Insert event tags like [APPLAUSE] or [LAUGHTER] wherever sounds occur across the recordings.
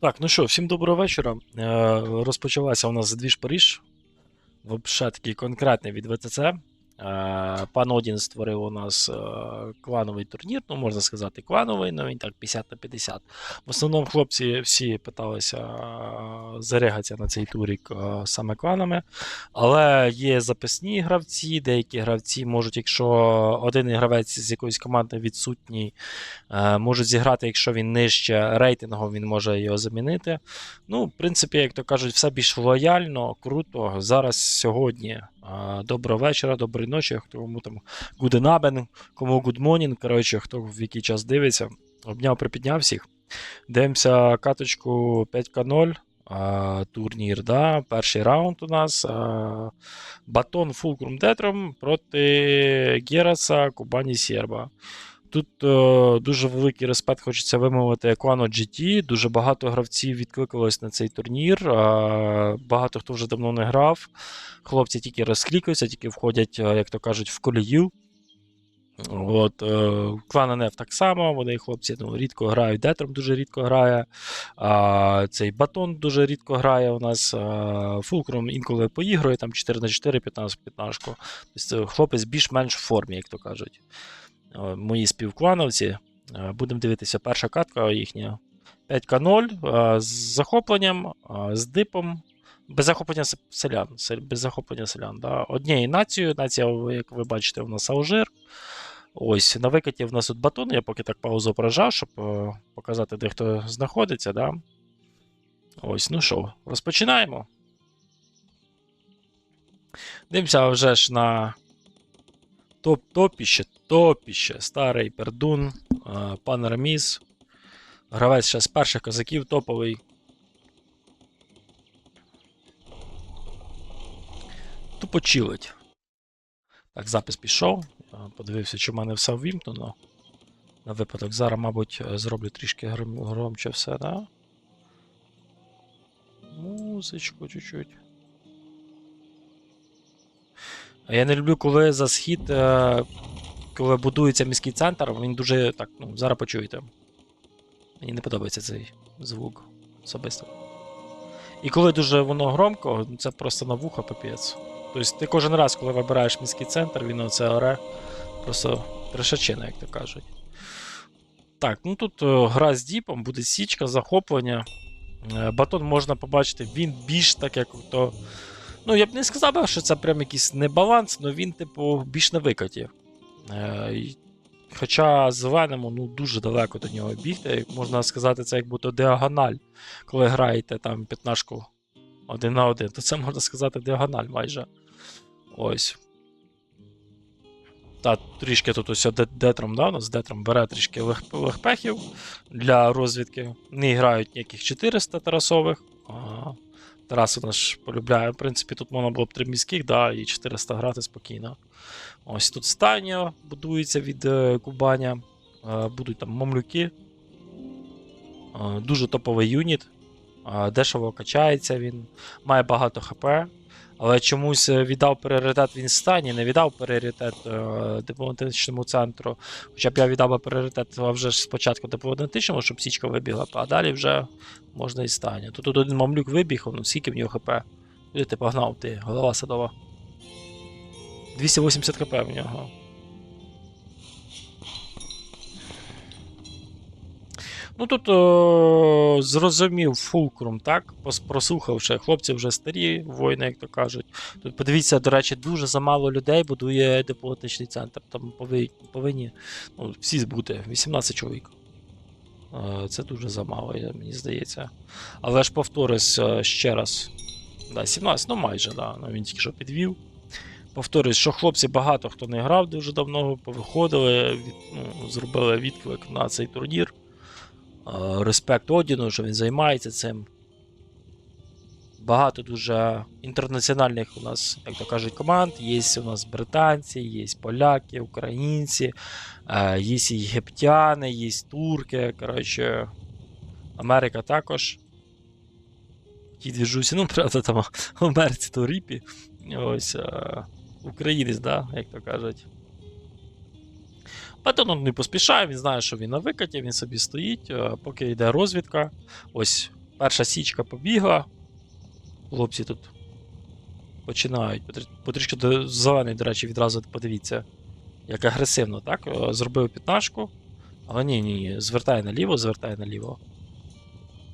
Так, ну що, всім доброго вечора. Е, розпочалася у нас двіж Паріж. Взагалі такий конкретний від ВТЦ. Е, пан Одін створив у нас е, клановий турнір, ну можна сказати, клановий, ну він так 50 на 50. В основному хлопці всі питалися е, зарягатися на цей турік саме кланами. Але є записні гравці, деякі гравці можуть, якщо один гравець з якоїсь команди відсутній, можуть зіграти, якщо він нижче рейтингу, він може його замінити. Ну, в принципі, як то кажуть, все більш лояльно, круто. Зараз сьогодні. Доброго вечора, доброї ночі, хто кому там Abend, кому good morning, коротше, хто в який час дивиться. Обняв, припідняв всіх. Дивимося каточку 5К0. е, Турнір, да, перший раунд у нас. Батон Фулкрум Детром проти Гераса Кубані Серба. Тут е, дуже великий респект хочеться вимовити Equano GT. Дуже багато гравців відкликалось на цей турнір. Е, багато хто вже давно не грав. Хлопці тільки розклікаються, тільки входять, е, як то кажуть, в колію. От, е, клан НФ так само, вони хлопці ну, рідко грають, Детром дуже рідко грає. А, цей батон дуже рідко грає у нас. А, Фулкром інколи поігрує, там 4 на 4, 15 15 Тобто хлопець більш-менш в формі, як то кажуть. Е, Мої співклановці. Е, Будемо дивитися, перша катка їхня 5К0 е, з захопленням, з дипом. Без захоплення селян. Без захоплення селян. Да. Однією нацією. Нація, як ви бачите, у нас Алжир. Ось, на викаті в нас тут батон, я поки так паузу прожав, щоб показати, де хто знаходиться. Да? Ось, ну що, розпочинаємо. Дивимося вже ж на топ-топіще, топіще, старий пердун, пан Раміс. Гравець ще з перших козаків топовий. Тупо чилить. Так, запис пішов. Подивився, чи в мене все ввімкнено. На випадок зараз, мабуть, зроблю трішки гром- громче все, да? Музичку чуть-чуть. Я не люблю, коли за схід, е, коли будується міський центр, він дуже так, ну, зараз почуєте. Мені не подобається цей звук особисто. І коли дуже воно громко, це просто на вухо папець. Тобто ти кожен раз, коли вибираєш міський центр, він оце оре. Просто трешачина, як то кажуть. Так, ну тут е, гра з діпом, буде січка, захоплення. Е, Батон можна побачити, він більш так, як то. Ну, я б не сказав, що це прям якийсь небаланс, але він, типу, більш на викаті. Е, Хоча зеленому ну, дуже далеко до нього бігти. Можна сказати, це як будто діагональ. Коли граєте там 15 один на один, то це можна сказати діагональ майже. Ось. Та трішки тут ось детром, да, у нас детром бере трішки легпехів для розвідки. Не грають ніяких 400 тарасових. А, Тарас наш полюбляє. В принципі, тут можна було б три міських, да, і 400 грати спокійно. Ось тут стайня будується від е, Кубаня. Е, будуть там мамлюки. Е, дуже топовий юніт. Дешево качається він, має багато ХП. Але чомусь е, віддав пріоритет він стані, не віддав пріоритет е, дипломатичному центру. Хоча б я віддав би пріоритет а вже спочатку дипломатичному, щоб січка вибігла, а далі вже можна і стані. Тут один мамлюк вибіг, ну скільки в нього ХП. Куди ти погнав, ти, голова садова. 280 хп в нього. Ну тут о, зрозумів фулкрум, так? Прослухавши, хлопці вже старі воїни, як то кажуть. Тут подивіться, до речі, дуже замало людей будує дипломатичний центр. Там повинні, повинні ну, всі бути, 18 чоловік. Е, Це дуже замало, мені здається. Але ж повторюсь е, ще раз. Да, 17, ну майже, да. ну, він тільки що підвів. Повторюсь, що хлопці багато хто не грав дуже давно, повиходили, від, ну, зробили відклик на цей турнір. Е, Респект Одіну, що він займається цим. Багато дуже інтернаціональних у нас, як то кажуть, команд. Є у нас британці, є поляки, українці, е, є єгиптяни, є турки. Коротше, Америка також. Ті двіжусі, ну, правда, там [LAUGHS] в Америці то ріпі. Ось. Е, українець, да, як то кажуть. Патон не поспішає, він знає, що він на викаті, він собі стоїть, е, поки йде розвідка. Ось Перша січка побігла. Хлопці тут починають. Потрішки до зелений, до речі, відразу подивіться. Як агресивно, так? Е, Зробив п'ятнашку. Але ні, ні, ні. Звертай наліво, звертай наліво.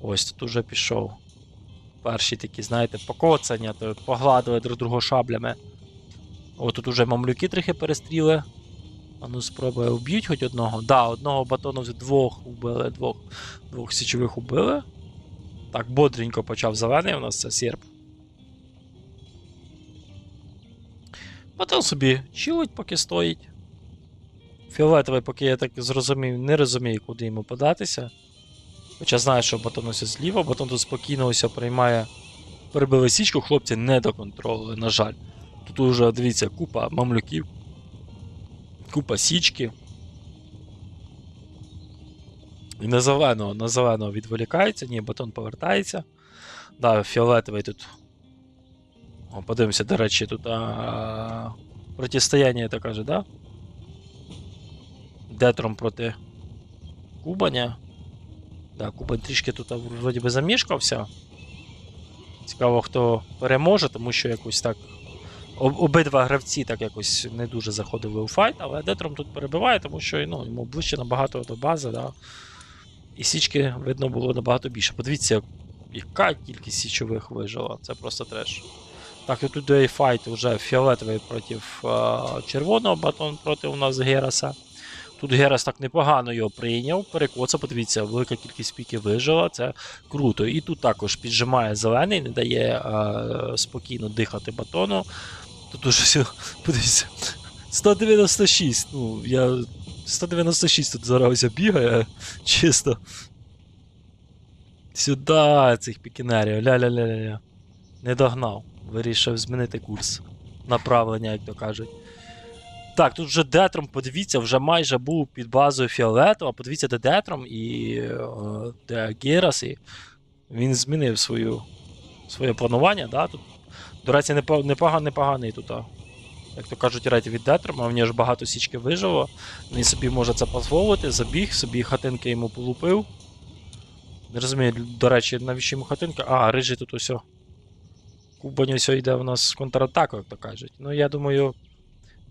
Ось тут уже пішов. Перші такі, знаєте, покоцання, то погладили друг друга шаблями. О, тут уже мамлюки трохи перестріли. А ну спробує, вб'ють хоч одного. Да, одного батону вже двох убили, двох, двох січових убили. Так, бодренько почав зелений у нас це серп. Батон собі чилить, поки стоїть. Фіолетовий, поки я так зрозумів, не розумію, куди йому податися. Хоча знаю, що батон ось зліва, батон тут спокійно ось приймає. Перебили січку, хлопці не доконтролили, на жаль. Тут уже, дивіться, купа мамлюків, купа січки. І на зеленого, на зеленого відволікається, ні, батон повертається. Да, фіолетовий тут. О, подивимося, до речі, тут а, протистояння, так каже, да? Детром проти Кубаня. Да, Кубань трішки тут вроді би замішкався. Цікаво, хто переможе, тому що якось так. Об- Обидва гравці так якось не дуже заходили у файт, але Детром тут перебиває, тому що ну, йому ближче набагато до бази, да. І січки, видно, було набагато більше. Подивіться, яка кількість січових вижила. Це просто треш. Так, і тут і файт вже фіолетовий проти червоного батон проти у нас Гераса. Тут Герас так непогано його прийняв, перекоцав, подивіться, велика кількість піків вижила, це круто. І тут також піджимає зелений, не дає е, спокійно дихати батону. Тут уже все, подивіться, 196. Ну, я 196 тут зараз бігає, чисто. Сюди цих пікінерів, ля-ля-ля-ля. Не догнав. Вирішив змінити курс направлення, як то кажуть. Так, тут вже Детром, подивіться, вже майже був під базою Фіолетова. Подивіться, де Детром і е, де Герас. І він змінив свою, своє планування. Да? Тут, до речі, непо- непога- непоганий тут. а, Як то кажуть, рейд від Детрома, в нього ж багато січки вижило. Він собі може це дозволити, забіг, собі хатинки йому полупив. Не розумію, до речі, навіщо йому хатинка? А, рижий тут усе. Кубань ось йде у нас з контратакою, як то кажуть. Ну, я думаю,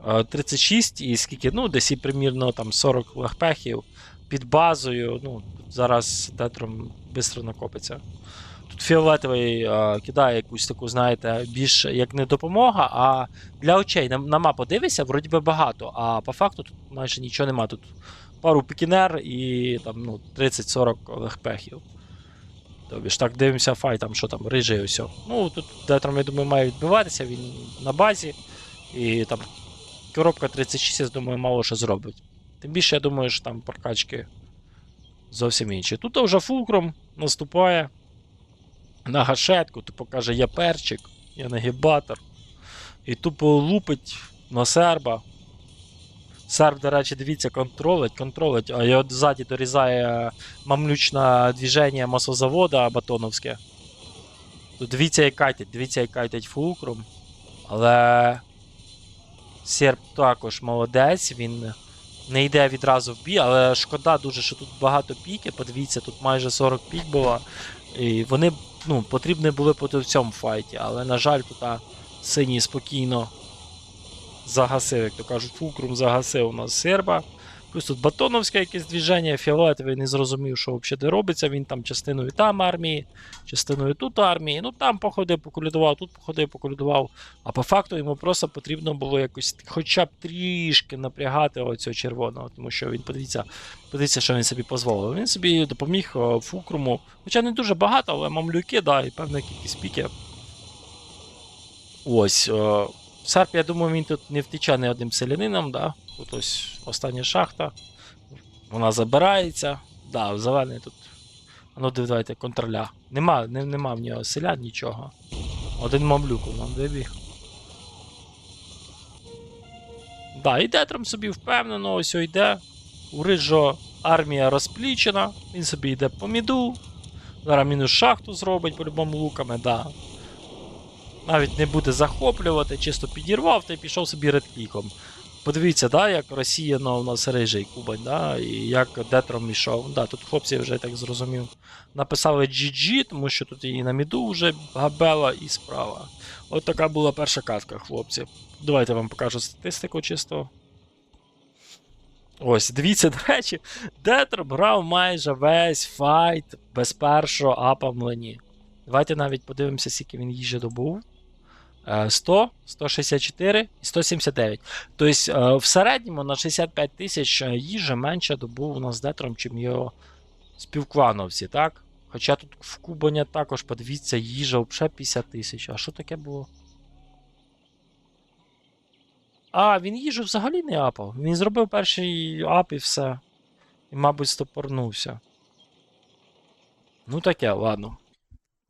е, 36 і скільки, ну, десь і примірно там 40 легпехів під базою. Ну, зараз Детром швидко накопиться. Тут фіолетовий е, кидає якусь таку, знаєте, більш як не допомога, а для очей на, на мапу дивишся, вроді би багато, а по факту тут майже нічого нема. Тут пару пікінер і там ну, 30-40 легпехів. Тобі ж так дивимося файт, там що там, рижий ось. Ну, тут Детром, я думаю, має відбиватися, він на базі. І там коробка 36, я думаю, мало що зробить. Тим більше, я думаю, що там прокачки зовсім інші. Тут вже фулкром наступає на гашетку, тупо каже, я перчик, я нагибатор. І тупо лупить на серба. Серб, до речі, дивіться, контролить, контролить, а його ззаді дорізає мамлючне движення масозавода батоновське. Тут дивіться, як кайтить, дивіться, як кайтить фулкром. Але серб також молодець, він не йде відразу в бій, але шкода дуже, що тут багато піків. Подивіться, тут майже 40 пік було. І вони ну, потрібні були бути в цьому файті, але, на жаль, тут синій спокійно загасив, як то кажуть, фукрум загасив у нас серба. Плюс тут батоновське якесь движення, фіолетовий не зрозумів, що взагалі робиться. Він там частиною там армії, частиною тут армії. Ну там походив, поколюдував, тут походив, поколюдував. А по факту йому просто потрібно було якось хоча б трішки напрягати оцього червоного, тому що він подивіться, подивіться, що він собі дозволив. Він собі допоміг е, фукруму. Хоча не дуже багато, але мамлюки, да, і певна кількість піків. Ось. Е, Серп, я думаю, він тут не втече не одним селянином, да? Тут ось остання шахта. Вона забирається. Да, зелений тут. Ну, давайте, контроля. Нема, не, нема в нього селян, нічого. Один мамлюк нам вибіг. Да, іде там собі впевнено, ось йде. У Рижо армія розплічена, він собі йде по міду. Зараз мінус шахту зробить по-любому луками, да. Навіть не буде захоплювати, чисто підірвав та й пішов собі редкліком. Подивіться, да, як Росіяно у нас рижий Кубань, да, і як Детром ішов. Да, тут хлопці вже так зрозумів. Написали GG, тому що тут і на міду вже габела, і справа. От така була перша катка, хлопці. Давайте вам покажу статистику чисто. Ось, дивіться, до речі, Детром грав майже весь файт без першого апа в млині. Давайте навіть подивимося, скільки він їжі добув. Е, 100, 164 і 179. Тобто е, в середньому на 65 тисяч е, їжі менше добув у нас Детром, чим його співклановці, так? Хоча тут в Кубані також, подивіться, їжа взагалі 50 тисяч. А що таке було? А, він їжу взагалі не апав. Він зробив перший ап і все. І, мабуть, стопорнувся. Ну таке, ладно.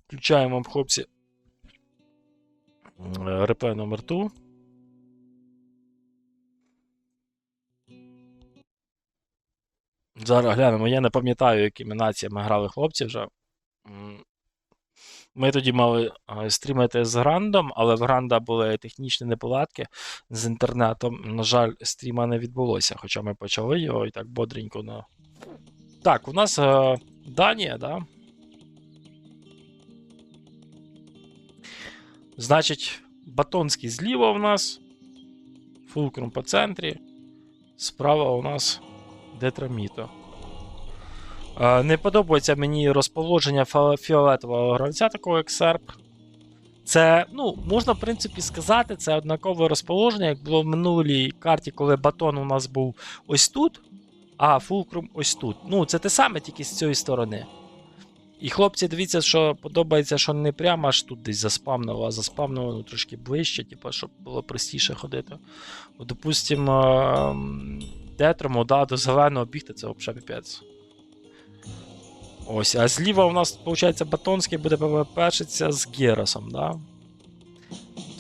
Включаємо хлопці. М, Реплей номер 2. Зараз глянемо. Я не пам'ятаю, якими націями грали хлопці вже. Ми тоді мали е, стрімити з Грандом, але в Гранда були технічні неполадки з інтернетом. На жаль, стріма не відбулося, хоча ми почали його і так бодренько. На... Так, у нас е, Данія, да? Значить, Батонський зліва у нас. Фулкрум по центрі. Справа у нас Детраміто. Не подобається мені розположення фіолетового гравця, такого як серп. Це, ну, можна, в принципі, сказати, це однакове розположення, як було в минулій карті, коли батон у нас був ось тут, а фулкрум ось тут. Ну, це те саме, тільки з цієї сторони. І хлопці, дивіться, що подобається, що не прямо аж тут десь заспавнило, а заспавнило ну, трошки ближче, типу, щоб було простіше ходити. От, допустимо, детрому, да, до зеленого бігти, це взагалі піпець. Ось, а зліва у нас, виходить, Батонський буде ПВПшиться з Герасом, да?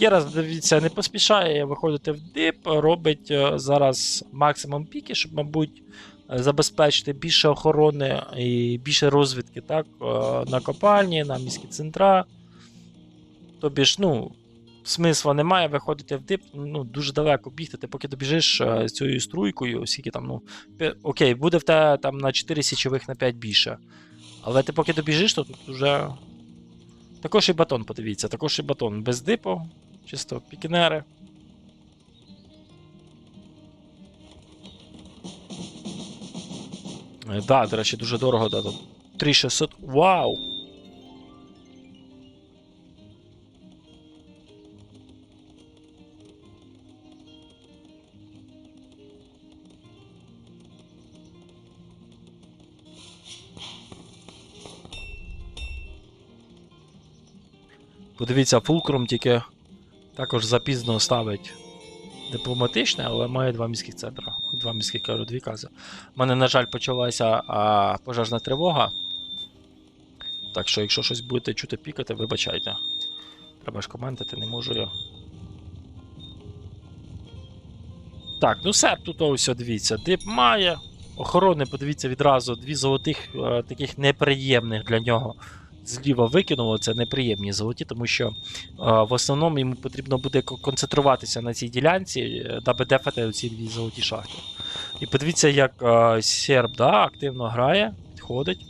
Герас, дивіться, не поспішає виходити в дип, робить е, зараз максимум піки, щоб, мабуть, забезпечити більше охорони і більше розвідки так, е, на копальні, на міські центра. Тобі ж, ну, смисла немає виходити в дип, ну, дуже далеко бігти. Ти поки добіжиш е, з цією струйкою, скільки там, ну, окей, буде в тебе там на 4 січових на 5 більше. Але ти поки добіжиш, то тут вже. Також і батон, подивіться, також і батон без дипу, чисто пікінери. Е, Да, до речі, дуже дорого, да, тут 3600. Вау! Подивіться, Фулкрум тільки також запізно ставить дипломатичне, але має два міських центри. Два міських кажу, дві кази. У мене, на жаль, почалася а, пожежна тривога. Так що, якщо щось будете чути пікати, вибачайте. Треба ж коментити, не можу я. Так, ну все, тут ось дивіться. Дип має. Охорони, подивіться відразу, дві золотих, е, таких неприємних для нього зліва викинуло. Це неприємні золоті, тому що е, в основному йому потрібно буде концентруватися на цій ділянці, е, даби дефати ці дві золоті шахти. І подивіться, як е, серб да, активно грає, підходить.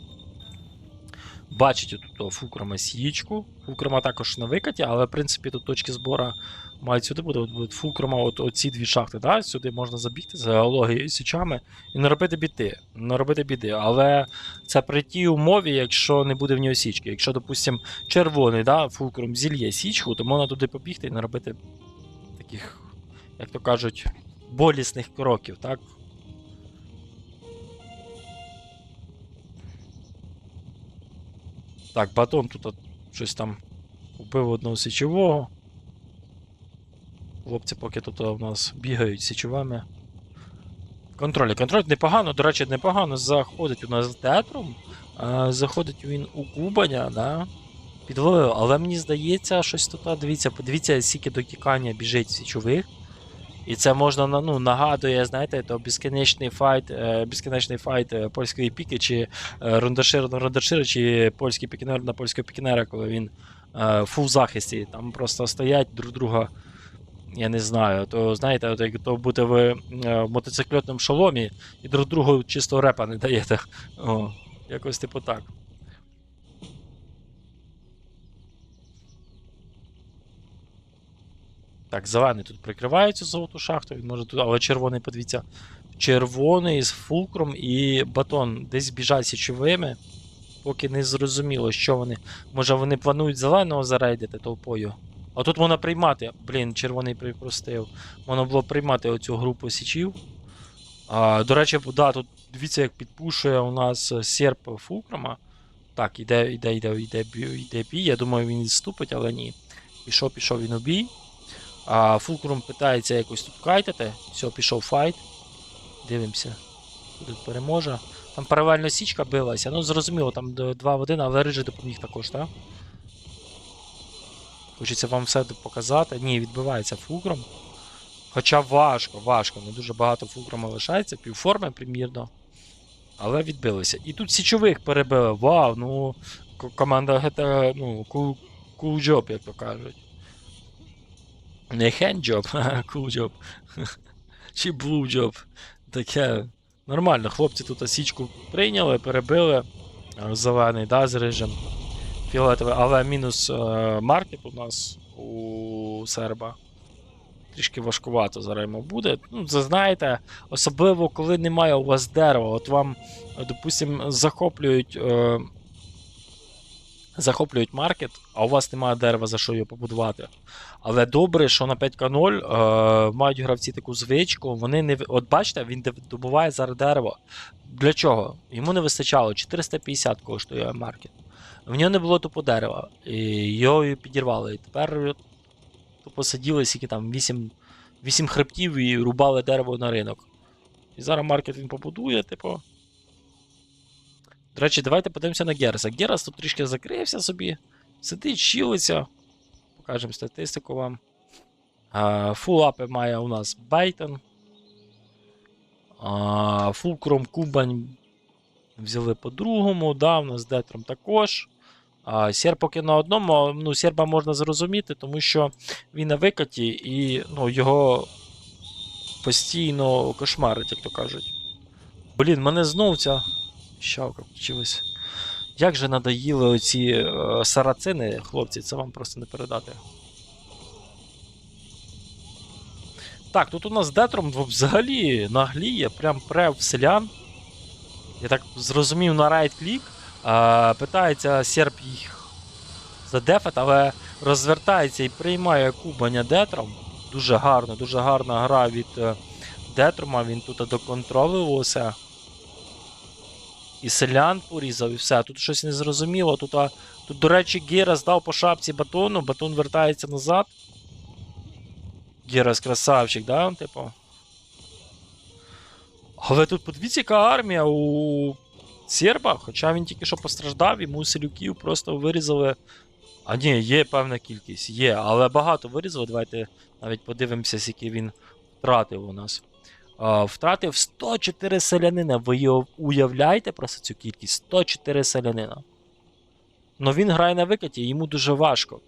Бачить тут фукрома січку. Фукрома також на викаті, але в принципі тут точки збору мають сюди буде. От, от фукрома, от, оці дві шахти. Да? Сюди можна забігти з геологією січами і не робити біди. Не робити біди. Але це при тій умові, якщо не буде в нього січки. Якщо, допустимо, червоний да, фулкрум зільє січку, то можна туди побігти і не робити таких, як то кажуть, болісних кроків, так? Так, батон тут щось там купив одного січового. Хлопці поки тут у нас бігають січовими. Контроль. Контроль непогано, до речі, непогано заходить у нас театром. Е, заходить він у Кубаня, да? Підловив, але мені здається, щось тут, дивіться, подивіться, скільки до тікання біжить січових. І це можна ну, нагадує, знаєте, то безкінечний файт, е, безкінечний файт е, польської піки, чи е, рундашир на рундашира, чи польський пікінер на польського пікінера, коли він е, фул захисті. Там просто стоять друг друга я не знаю, то знаєте, от як то бути ви в мотоциклетному шоломі і друг другу чисто репа не даєте. О, якось типу так. Так, зелений тут прикриває цю золоту шахту, він може тут, але червоний, подивіться. Червоний з фулкром і батон десь біжать січовими. Поки не зрозуміло, що вони. Може вони планують зеленого зарейдити толпою. А тут можна приймати. Блін, червоний припростив. Можна було приймати оцю групу січів. А, до речі, да, тут дивіться, як підпушує у нас е, серп Фулкрома. Так, іде, іде, іде, іде, іде бій. Я думаю, він відступить, але ні. Пішов, пішов він у бій. А Фулкром питається якось тут кайтити. Все, пішов файт. Дивимося. Тут переможе. Там паралельно січка билася. Ну, зрозуміло, там 2 в 1, але рижий допоміг також, так? Хочеться вам все показати. Ні, відбивається фулкром. Хоча важко, важко. Не дуже багато фулкрома лишається, півформи примірно. Але відбилися. І тут січових перебили. Вау, ну команда GTA, ну, cool, cool job, як то кажуть. Не handjob, [LAUGHS] а cool job. [LAUGHS] Чи job. Таке. Нормально, хлопці тут січку прийняли, перебили. Зелений, да, з рижем. Фіолетовий, але мінус е, маркет у нас у серба. Трішки важкувато зараз йому буде. Ну, це знаєте, особливо коли немає у вас дерева. От вам, е, допустим, захоплюють. Е, захоплюють маркет, а у вас немає дерева, за що його побудувати. Але добре, що на 5К0 е, мають гравці таку звичку. Вони не. От бачите, він добуває зараз дерево. Для чого? Йому не вистачало. 450 коштує маркет. В нього не було тупо дерева. І його підірвали. І тепер тупо сиділи скільки там 8, 8 хребтів і рубали дерево на ринок. І зараз маркет він побудує, типу. До речі, давайте подивимося на Гераса. Герас тут трішки закрився собі. Сидить, щілиться. Покажемо статистику вам. Фулапи має у нас Байтон. Фулкром Кубань взяли по-другому, да, у нас Детром також. А, Сер поки на одному, ну, серба можна зрозуміти, тому що він на викаті і ну, його постійно кошмарить, як то кажуть. Блін, мене знов ця щавка включилась. Як же надоїли оці е, сарацини, хлопці, це вам просто не передати. Так, тут у нас Детром взагалі нагліє, прям пре в селян. Я так зрозумів на райт-клік. Питається серп їх задефати, але розвертається і приймає кубаня Детром. Дуже гарно, дуже гарна гра від е, Детрома. Він тут доконтролив. І селян порізав, і все. Тут щось незрозуміло. Тут, а, тут, до речі, Герас дав по шапці батону, батон вертається назад. Герас красавчик, да? Типу. Але тут подивіться, яка армія у Серба, хоча він тільки що постраждав, йому селюків просто вирізали. А ні, є певна кількість, є, але багато вирізали. Давайте навіть подивимося, скільки він втратив у нас. А, втратив 104 селянина. Ви уявляєте просто цю кількість? 104 селянина. Ну він грає на викаті, йому дуже важко.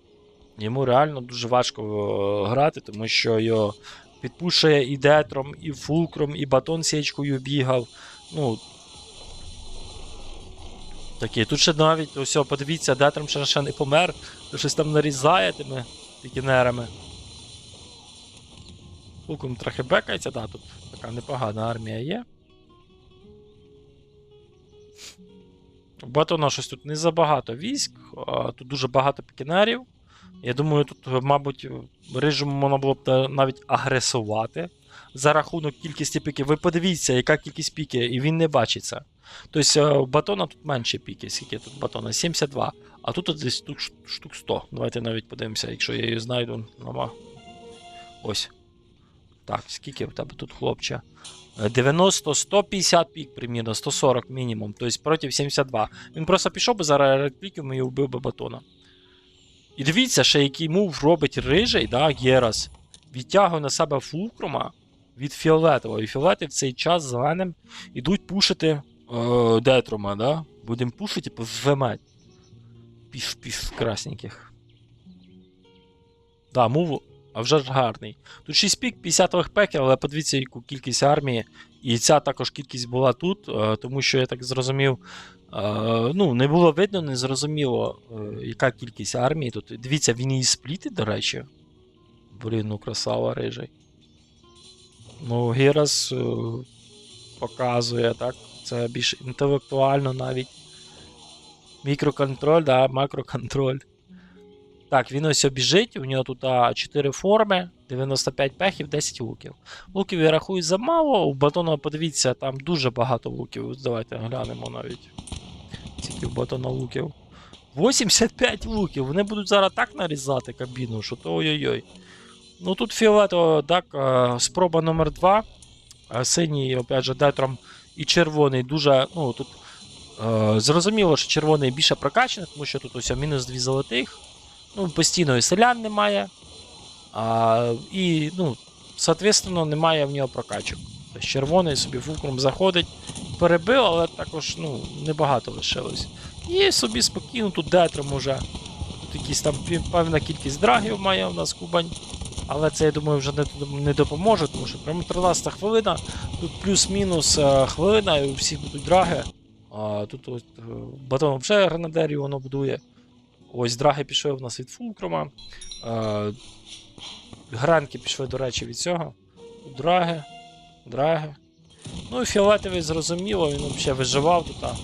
Йому реально дуже важко е, грати, тому що його підпушує і детром, і фулкром, і батон січкою бігав. Ну. Такі. Тут ще навіть, ось, подивіться, детром ще, ще не помер, то щось там нарізає тими пікінерами. Фулкром трохи бекається, да, тут така непогана армія є. У Батона щось тут не забагато військ, а тут дуже багато пікінерів. Я думаю, тут, мабуть, рижому можна було б навіть агресувати за рахунок кількості піків. Ви подивіться, яка кількість піки, і він не бачить це. Тобто е, батона тут менше піки, скільки тут батона? 72. А тут десь тут штук 100. Давайте навіть подивимося, якщо я її знайду. Нема. Ось. Так, скільки в тебе тут, хлопче? Е, 90, 150 пік, примірно, 140 мінімум, тобто проти 72. Він просто пішов би зараз редкліком і вбив би батона. І дивіться, ще який мув робить рижий, да, Герас. Відтягує на себе фулкрума від фіолетового. І фіолети в цей час зеленим ідуть пушити е, детрума, да? Будемо пушити по вемать. Піш, піш красненьких. Да, мув А вже ж гарний. Тут 6 пік, 50 легпеків, але подивіться, яку кількість армії. І ця також кількість була тут, е, тому що я так зрозумів. е, Ну, не було видно, не зрозуміло, яка кількість армії тут. Дивіться, він її сплітить, до речі. Блін, ну красава рижий. Ну, Герас показує, так? Це більш інтелектуально навіть. Мікроконтроль, да, макроконтроль. Так, він ось біжить, у нього тут а, 4 форми, 95 пехів, 10 луків. Луків я рахую замало, у батона, подивіться, там дуже багато луків. Давайте глянемо навіть. Скільки в батона луків. 85 луків. Вони будуть зараз так нарізати кабіну, що то ой-ой-ой. Ну тут фіолетово, так, е, спроба номер 2. Синій, опять же, детром і червоний дуже. Ну, тут е, зрозуміло, що червоний більше прокачаний, тому що тут ось мінус 2 золотих. Ну, постійно і селян немає. А, і, ну, соответственно, немає в нього прокачок. Тобто червоний собі фулкром заходить, перебив, але також ну, небагато лишилось. І собі спокійно тут детром уже. Тут якісь там певна кількість драгів має у нас Кубань. Але це, я думаю, вже не, не допоможе, тому що прямо 13 хвилина, тут плюс-мінус е, хвилина, і у всіх будуть драги. А, тут ось, е, батон вже гранадерів воно будує. Ось драги пішли в нас від Фулкрома. Е, гранки пішли, до речі, від цього. Драги, драги. Ну і фіолетовий зрозуміло, він взагалі виживав тут а,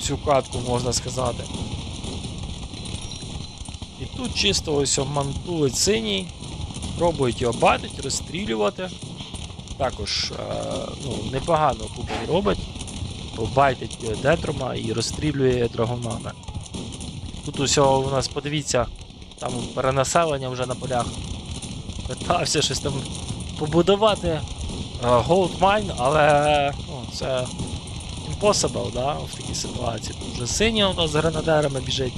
цю катку, можна сказати. І тут чисто ось мантулить синій. Пробують його батить, розстрілювати. Також е, ну, непогано Кубань робить. Байтить детрома і розстрілює драгунами. Тут усього у нас, подивіться, там перенаселення вже на полях. Питався щось там побудувати е, Gold Mine, але ну, це impossible, да, в такій ситуації. Тут вже синя у нас з гранадерами біжить.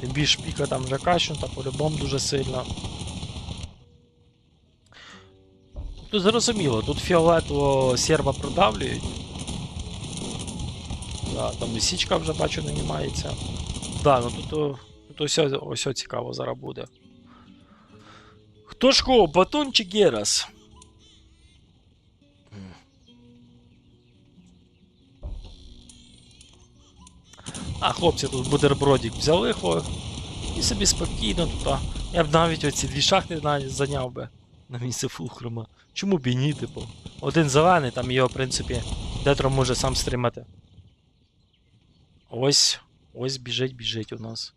Тим більш піка там вже качнута, по-любому дуже сильно. Тут зрозуміло, тут фіолетово серба продавлюють. Да, там і вже бачу нанімається. Да, ну тут, тут ось, ось цікаво зараз буде. Хто ж кого, Батон чи Герас? А, хлопці, тут бутербродик взяли хо, і собі спокійно тут. Я б навіть оці дві шахти навіть зайняв би на місце фулхрома. Чому б і ні, типу? Один зелений, там його, в принципі, Детро може сам стримати. Ось, ось біжить, біжить у нас.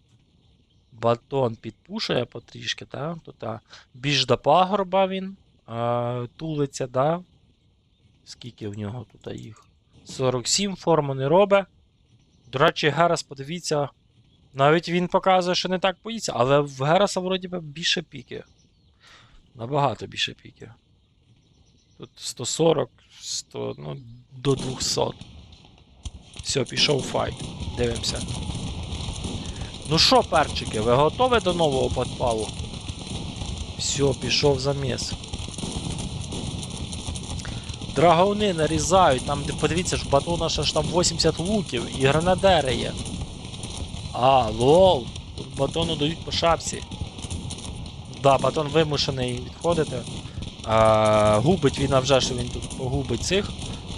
Батон підпушує потрішки, так? Тут а, більш до пагорба він а, тулиться, да? Скільки в нього тут їх? 47 форму не робить. До речі, Герас, подивіться. Навіть він показує, що не так боїться, але в Гераса вроді більше піки. Набагато більше піки. Тут 140, 100, ну, до 200. Все, пішов файт. Дивимося. Ну що, перчики, ви готові до нового подпалу? Все, пішов заміс. Драгуни нарізають, там подивіться, ж батона ще ж там 80 луків і гранадери є. А, лол. Тут батону дають по шапці. Да, батон вимушений відходити. А, губить він а вже, що він тут погубить цих.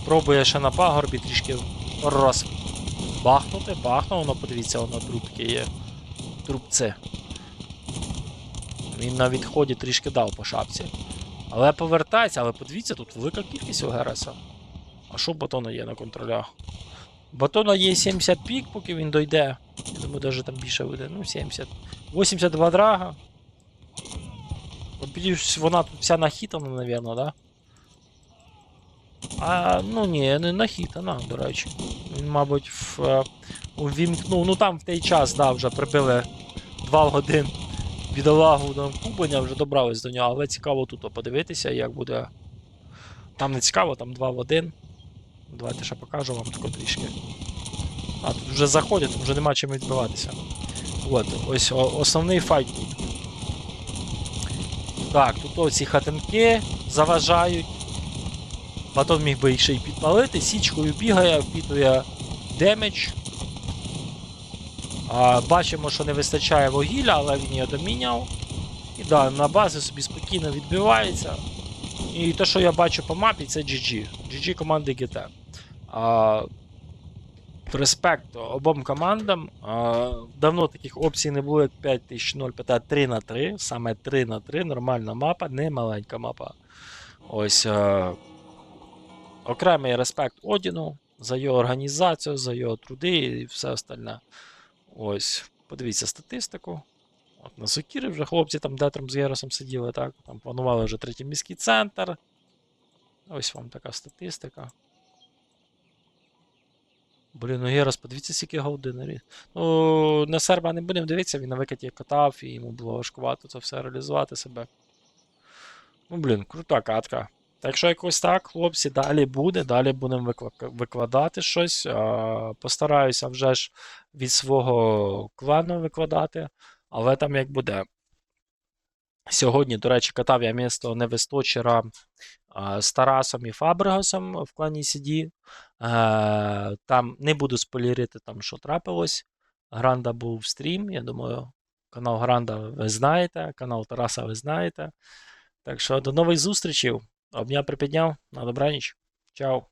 Пробує ще на пагорбі трішки розбахнути, бахнув, воно подивіться, воно трубки є. Трубце. Він на відході трішки дав по шапці. Але повертається, але подивіться, тут велика кількість у Гереса. А що батона є на контролях? Батона є 70 пік, поки він дойде. Я думаю, навіть там більше буде. Ну, 70. 82 драга. От вона тут вся нахитана, напевно, да? А, ну ні, не нахитана, до речі. Він, мабуть, в, е, увімкнув. Ну там в той час, да, вже прибили 2 годин бідолагу до Кубаня, вже добрались до нього, але цікаво тут подивитися, як буде. Там не цікаво, там 2 в 1. Давайте ще покажу вам тако трішки. А, тут вже заходять, вже нема чим відбиватися. От, ось основний файт. Так, тут оці хатинки заважають. Батон міг би їх ще й підпалити, січкою бігає, впітує демедж. Бачимо, що не вистачає вугілля, але він його доміняв. І да, на базі собі спокійно відбивається. І те, що я бачу по мапі, це GG. GG команди GT. Респект обом командам. Давно таких опцій не було, як 5005 3 на 3. Саме 3 на 3. Нормальна мапа, не маленька мапа. Ось. Окремий респект Одіну за його організацію, за його труди і все остальне. Ось. Подивіться статистику. От на Сокірі вже хлопці там детром з Геросом сиділи, так? Там планували вже третій міський центр. Ось вам така статистика. Блін, ну Герос, подивіться, скільки голдинерів. Ну, на серба не будемо дивитися, він на викаті катав, і йому було важкувато це все реалізувати себе. Ну, блін, крута катка. Так що якось так, хлопці, далі буде, далі будемо викладати щось. Постараюся вже ж від свого клану викладати, але там як буде. Сьогодні, до речі, катав я місто Невесточера з Тарасом і Фабригосом в клані CD. Е, Там не буду спойлерити, там, що трапилось. Гранда був в стрім, я думаю, канал Гранда ви знаєте, канал Тараса ви знаєте. Так що до нових зустрічей. Обняв припідняв. На добраніч. Чао.